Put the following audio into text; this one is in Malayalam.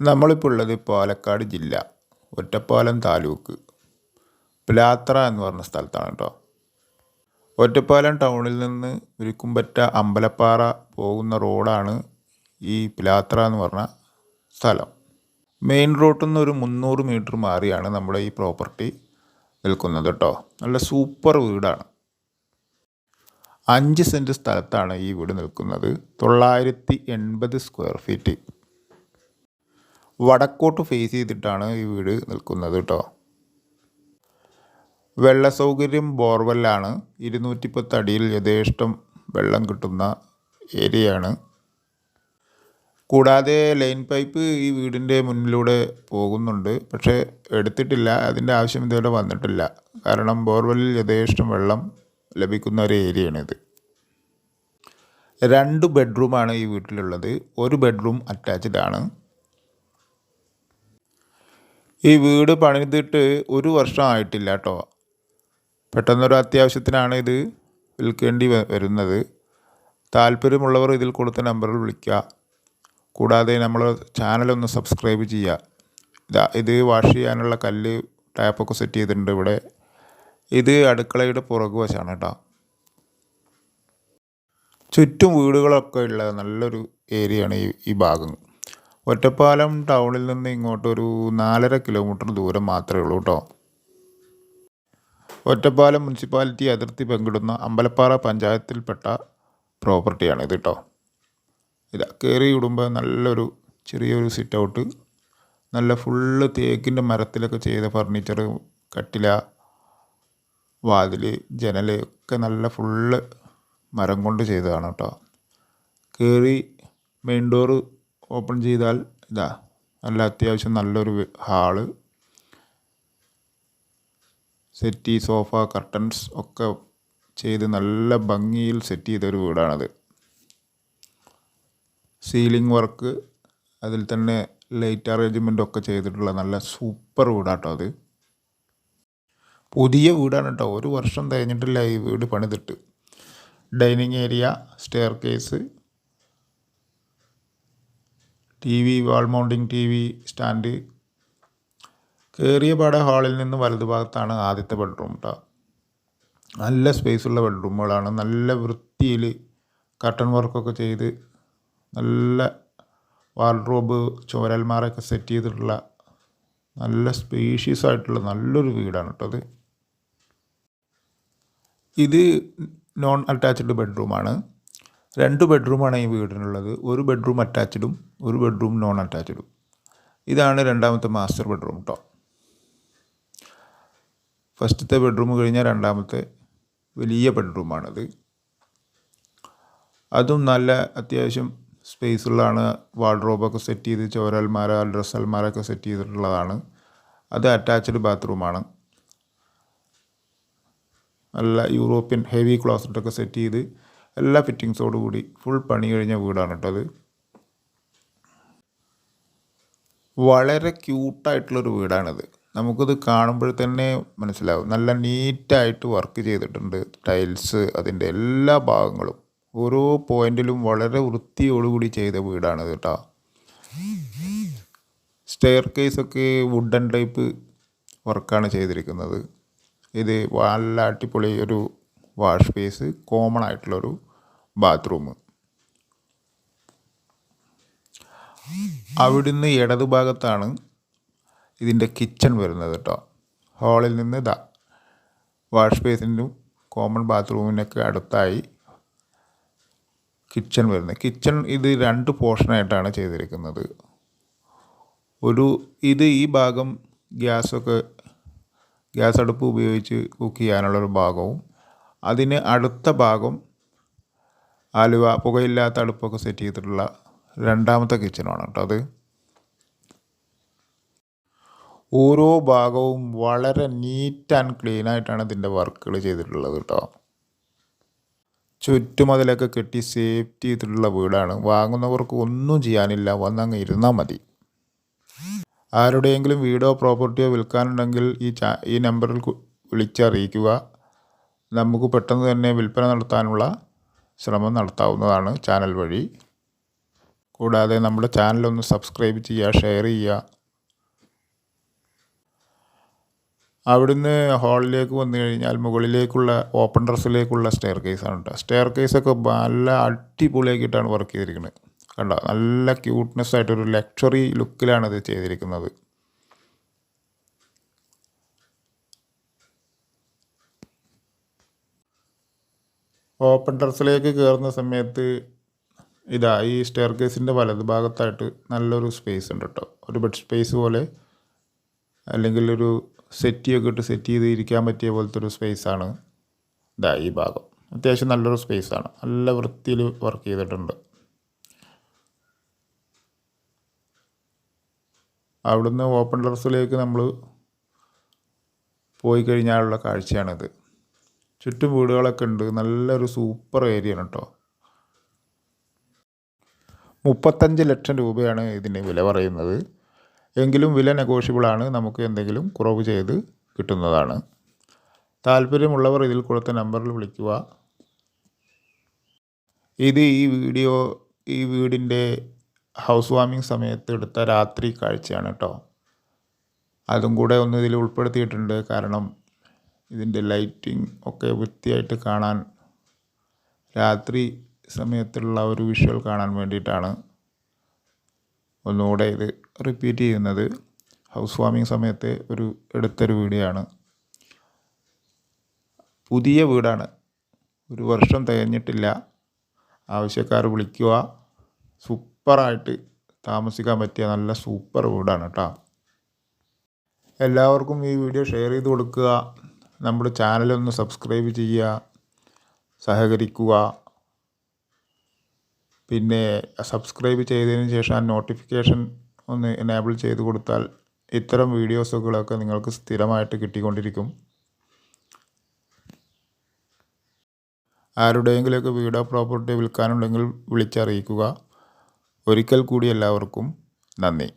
നമ്മളിപ്പോൾ ഉള്ളത് പാലക്കാട് ജില്ല ഒറ്റപ്പാലം താലൂക്ക്. പ്ലാത്ര എന്ന് പറഞ്ഞ സ്ഥലത്താണ് കേട്ടോ ഒറ്റപ്പാലം ടൗണിൽ നിന്ന് ഉരുക്കുംപറ്റ അമ്പലപ്പാറ പോകുന്ന റോഡാണ് ഈ പ്ലാത്ര എന്ന് പറഞ്ഞ സ്ഥലം. മെയിൻ റോഡിൽ നിന്ന് ഒരു മുന്നൂറ് മീറ്റർ മാറിയാണ് നമ്മുടെ ഈ പ്രോപ്പർട്ടി നിൽക്കുന്നത് കേട്ടോ നല്ല സൂപ്പർ വീടാണ്. അഞ്ച് സെന്റ് സ്ഥലത്താണ് ഈ വീട് നിൽക്കുന്നത്. തൊള്ളായിരത്തി എൺപത് സ്ക്വയർ ഫീറ്റ്. വടക്കോട്ട് ഫേസ് ചെയ്തിട്ടാണ് ഈ വീട് നിൽക്കുന്നത് കേട്ടോ വെള്ള സൗകര്യം ബോർവെല്ലാണ്. ഇരുന്നൂറ്റി പത്ത് അടിയിൽ യഥേഷ്ടം വെള്ളം കിട്ടുന്ന ഏരിയയാണ്. കൂടാതെ ലൈൻ പൈപ്പ് ഈ വീടിന്റെ മുന്നിലൂടെ പോകുന്നുണ്ട്. പക്ഷേ എടുത്തിട്ടില്ല. അതിന്റെ ആവശ്യം ഇതുവരെ വന്നിട്ടില്ല. കാരണം ബോർവെല്ലിൽ യഥേഷ്ടം വെള്ളം ലഭിക്കുന്ന ഒരു ഏരിയയാണിത്. രണ്ട് ബെഡ്റൂമാണ് ഈ വീട്ടിലുള്ളത്. ഒരു ബെഡ്റൂം അറ്റാച്ച്ഡ് ആണ്. ഈ വീട് പണിതിട്ട് ഒരു വർഷം ആയിട്ടില്ല കേട്ടോ. പെട്ടെന്നൊരു അത്യാവശ്യത്തിനാണ് ഇത് വിൽക്കേണ്ടി വരുന്നത്. താല്പര്യമുള്ളവർ ഇതിൽ കൊടുത്ത നമ്പറിൽ വിളിക്കുക. കൂടാതെ നമ്മൾ ചാനലൊന്ന് സബ്സ്ക്രൈബ് ചെയ്യുക. ഇതാ ഇത് വാഷ് ചെയ്യാനുള്ള കല്ല് ടാപ്പൊക്കെ സെറ്റ് ചെയ്തിട്ടുണ്ട് ഇവിടെ. ഇത് അടുക്കളയുടെ പുറകുവശമാണ് കേട്ടോ. ചുറ്റും വീടുകളൊക്കെ ഉള്ള നല്ലൊരു ഏരിയയാണ് ഈ ഈ ഭാഗം. ഒറ്റപ്പാലം ടൗണിൽ നിന്ന് ഇങ്ങോട്ട് ഒരു നാലര കിലോമീറ്റർ ദൂരം മാത്രമേ ഉള്ളൂ കേട്ടോ ഒറ്റപ്പാലം മുനിസിപ്പാലിറ്റി അതിർത്തി പങ്കിടുന്ന അമ്പലപ്പാറ പഞ്ചായത്തിൽപ്പെട്ട പ്രോപ്പർട്ടിയാണ് ഇത് കേട്ടോ ഇതാ കയറി വിടുമ്പോൾ നല്ലൊരു ചെറിയൊരു സിറ്റ് ഔട്ട് നല്ല ഫുള്ള് തേക്കിന്റെ മരത്തിലൊക്കെ ചെയ്ത ഫർണിച്ചർ കട്ടില വാതിൽ ജനൽ ഒക്കെ നല്ല ഫുള്ള് മരം കൊണ്ട് ചെയ്തതാണ് കേട്ടോ കയറി മെയിൻ ഡോറ് ഓപ്പൺ ചെയ്താൽ ഇതാ നല്ല അത്യാവശ്യം നല്ലൊരു ഹാൾ. സെറ്റി സോഫ കർട്ടൻസ് ഒക്കെ ചെയ്ത് നല്ല ഭംഗിയിൽ സെറ്റ് ചെയ്തൊരു വീടാണത്. സീലിംഗ് വർക്ക് അതിൽ തന്നെ ലൈറ്റ് അറേഞ്ച്മെന്റ് ഒക്കെ ചെയ്തിട്ടുള്ള നല്ല സൂപ്പർ വീടാട്ടോ അത്. പുതിയ വീടാണ് കേട്ടോ ഒരു വർഷം കഴിഞ്ഞിട്ടില്ല ഈ വീട് പണിതിട്ട്. Dining area staircase T V wall mounting T V stand കയറിയ പാടെ ഹാളിൽ നിന്ന് വലതുഭാഗത്താണ് ആദ്യത്തെ ബെഡ്റൂം കേട്ടോ നല്ല സ്പേസുള്ള ബെഡ്റൂമുകളാണ് നല്ല വൃത്തിയിൽ കർട്ടൺ വർക്കൊക്കെ ചെയ്ത് നല്ല വാർഡ്രോബ് ചോരൽമാരൊക്കെ സെറ്റ് ചെയ്തിട്ടുള്ള നല്ല സ്പേഷ്യസ് ആയിട്ടുള്ള നല്ലൊരു വീടാണ് കേട്ടോ അത്. ഇത് നോൺ അറ്റാച്ച്ഡ് ബെഡ്റൂമാണ് രണ്ട് ബെഡ്റൂമാണ് ഈ വീടിനുള്ളത്. ഒരു ബെഡ്റൂം അറ്റാച്ച്ഡും ഒരു ബെഡ്റൂം നോൺ അറ്റാച്ച്ഡും ഇതാണ് രണ്ടാമത്തെ മാസ്റ്റർ ബെഡ്റൂം കേട്ടോ ഫസ്റ്റത്തെ ബെഡ്റൂം കഴിഞ്ഞാൽ രണ്ടാമത്തെ വലിയ ബെഡ്റൂമാണത് അതും നല്ല അത്യാവശ്യം സ്പേസ് ഉള്ളതാണ് വാർഡ്രോബൊക്കെ സെറ്റ് ചെയ്ത് ചോരൽമാര ഡ്രസ് അൽമാരൊക്കെ സെറ്റ് ചെയ്തിട്ടുള്ളതാണ്. അത് അറ്റാച്ച്ഡ് ബാത്റൂമാണ് നല്ല യൂറോപ്യൻ ഹെവി ക്ലോസറ്റൊക്കെ സെറ്റ് ചെയ്ത് എല്ലാ ഫിറ്റിങ്സോടു കൂടി ഫുൾ പണി കഴിഞ്ഞ വീടാണ് കേട്ടോ അത്. വളരെ ക്യൂട്ടായിട്ടുള്ളൊരു വീടാണിത്. നമുക്കിത് കാണുമ്പോൾ തന്നെ മനസ്സിലാവും. നല്ല നീറ്റായിട്ട് വർക്ക് ചെയ്തിട്ടുണ്ട്. ടൈൽസ് അതിന്റെ എല്ലാ ഭാഗങ്ങളും. ഓരോ പോയിന്റിലും വളരെ വൃത്തിയോടുകൂടി ചെയ്ത വീടാണിത് കേട്ടോ. സ്റ്റെയർ കേസൊക്കെ വുഡൻ ടൈപ്പ് വർക്കാണ് ചെയ്തിരിക്കുന്നത്. ഇത് നല്ല അടിപൊളി ഒരു വാഷ് സ്പേസ് കോമൺ ആയിട്ടുള്ളൊരു ബാത്റൂം. അവിടുന്ന് ഇടതുഭാഗത്താണ് ഇതിന്റെ കിച്ചൺ വരുന്നത് കേട്ടോ. ഹാളിൽ നിന്ന് ഇതാ വാഷ് ബേസിനും കോമൺ ബാത്റൂമിനൊക്കെ അടുത്തായി കിച്ചൺ വരുന്നത്. കിച്ചൺ ഇത് രണ്ട് പോർഷനായിട്ടാണ് ചെയ്തിരിക്കുന്നത്. ഒരു ഇത് ഈ ഭാഗം ഗ്യാസൊക്കെ ഗ്യാസ് അടുപ്പ് ഉപയോഗിച്ച് കുക്ക് ചെയ്യാനുള്ളൊരു ഭാഗവും അതിന് അടുത്ത ഭാഗം ആലുവ പുകയില്ലാത്ത അടുപ്പൊക്കെ സെറ്റ് ചെയ്തിട്ടുള്ള രണ്ടാമത്തെ കിച്ചണാണ് കേട്ടോ അത്. ഓരോ ഭാഗവും വളരെ നീറ്റ് ആൻഡ് ക്ലീൻ ആയിട്ടാണ് ഇതിന്റെ വർക്കുകൾ ചെയ്തിട്ടുള്ളത് കേട്ടോ ചുറ്റുമതിലൊക്കെ കെട്ടി സേഫ്റ്റി ചെയ്തിട്ടുള്ള വീടാണ്. വാങ്ങുന്നവർക്ക് ഒന്നും ചെയ്യാനില്ല. വന്നങ്ങ് ഇരുന്നാൽ മതി. ആരുടെയെങ്കിലും വീടോ പ്രോപ്പർട്ടിയോ വിൽക്കാനുണ്ടെങ്കിൽ ഈ ചാ ഈ നമ്പറിൽ വിളിച്ചറിയിക്കുക. നമുക്ക് പെട്ടെന്ന് തന്നെ വിൽപ്പന നടത്താനുള്ള ശ്രമം നടത്താവുന്നതാണ് ചാനൽ വഴി. കൂടാതെ നമ്മുടെ ചാനലൊന്ന് സബ്സ്ക്രൈബ് ചെയ്യുക ഷെയർ ചെയ്യുക. അവിടുന്ന് ഹാളിലേക്ക് വന്നു കഴിഞ്ഞാൽ മുകളിലേക്കുള്ള ഓപ്പൺ ഡ്രസ്സിലേക്കുള്ള സ്റ്റെയർ കേസാണ് കേട്ടോ സ്റ്റെയർ കേസൊക്കെ നല്ല അടിപൊളിയാക്കിയിട്ടാണ് വർക്ക് ചെയ്തിരിക്കുന്നത് കണ്ടോ? നല്ല ക്യൂട്ട്നെസ് ആയിട്ടൊരു ലക്ഷറി ലുക്കിലാണ് ഇത് ചെയ്തിരിക്കുന്നത്. ഓപ്പൺ ടെറസിലേക്ക് കയറുന്ന സമയത്ത് ഇതാ ഈ സ്റ്റെയർ കേസിന്റെ വലത് ഭാഗത്തായിട്ട് നല്ലൊരു സ്പേസ് ഉണ്ട് കേട്ടോ ഒരു ബെഡ് സ്പേസ് പോലെ അല്ലെങ്കിൽ ഒരു സെറ്റിയൊക്കെ ഇട്ട് സെറ്റ് ചെയ്ത് ഇരിക്കാൻ പറ്റിയ പോലത്തെ ഒരു സ്പേസാണ് ഇതാ ഈ ഭാഗം. അത്യാവശ്യം നല്ലൊരു സ്പേസാണ് നല്ല വൃത്തിയിൽ വർക്ക് ചെയ്തിട്ടുണ്ട്. അവിടുന്ന് ഓപ്പൺ ടെറസിലേക്ക് നമ്മൾ പോയി കഴിഞ്ഞാലുള്ള കാഴ്ചയാണിത്. ചുറ്റും വീടുകളൊക്കെ ഉണ്ട്. നല്ലൊരു സൂപ്പർ ഏരിയ ആണ് കേട്ടോ മുപ്പത്തഞ്ച് ലക്ഷം രൂപയാണ് ഇതിന് വില പറയുന്നത്. എങ്കിലും വില നെഗോഷ്യബിളാണ് നമുക്ക് എന്തെങ്കിലും കുറവ് ചെയ്ത് കിട്ടുന്നതാണ്. താല്പര്യമുള്ളവർ ഇതിൽ കൊടുത്ത നമ്പറിൽ വിളിക്കുക. ഇത് ഈ വീഡിയോ ഈ വീടിന്റെ ഹൗസ് വാമിംഗ് സമയത്ത് എടുത്ത രാത്രി കാഴ്ചയാണ് കേട്ടോ അതും കൂടെ ഒന്ന് ഇതിൽ ഉൾപ്പെടുത്തിയിട്ടുണ്ട്. കാരണം ഇതിന്റെ ലൈറ്റിംഗ് ഒക്കെ വൃത്തിയായിട്ട് കാണാൻ രാത്രി സമയത്തുള്ള ഒരു വിഷ്വൽ കാണാൻ വേണ്ടിയിട്ടാണ് ഒന്നുകൂടെ ഇത് റിപ്പീറ്റ് ചെയ്യുന്നത്. ഹൗസ് വാമിംഗ് സമയത്ത് ഒരു എടുത്തൊരു വീഡിയോ ആണ് പുതിയ വീടാണ്. ഒരു വർഷം തികഞ്ഞിട്ടില്ല. ആവശ്യക്കാർ വിളിക്കുക. സൂപ്പറായിട്ട് താമസിക്കാൻ പറ്റിയ നല്ല സൂപ്പർ വീടാണ് കേട്ടോ. എല്ലാവർക്കും ഈ വീഡിയോ ഷെയർ ചെയ്ത് കൊടുക്കുക. നമ്മുടെ ചാനലൊന്ന് സബ്സ്ക്രൈബ് ചെയ്യുക സഹകരിക്കുക. പിന്നെ സബ്സ്ക്രൈബ് ചെയ്തതിന് ശേഷം ആ നോട്ടിഫിക്കേഷൻ ഒന്ന് എനേബിൾ ചെയ്ത് കൊടുത്താൽ ഇത്തരം വീഡിയോസുകളൊക്കെ നിങ്ങൾക്ക് സ്ഥിരമായിട്ട് കിട്ടിക്കൊണ്ടിരിക്കും. ആരുടെയെങ്കിലുമൊക്കെ വീടോ പ്രോപ്പർട്ടി വിൽക്കാനുണ്ടെങ്കിൽ വിളിച്ചറിയിക്കുക. ഒരിക്കൽ കൂടി എല്ലാവർക്കും നന്ദി.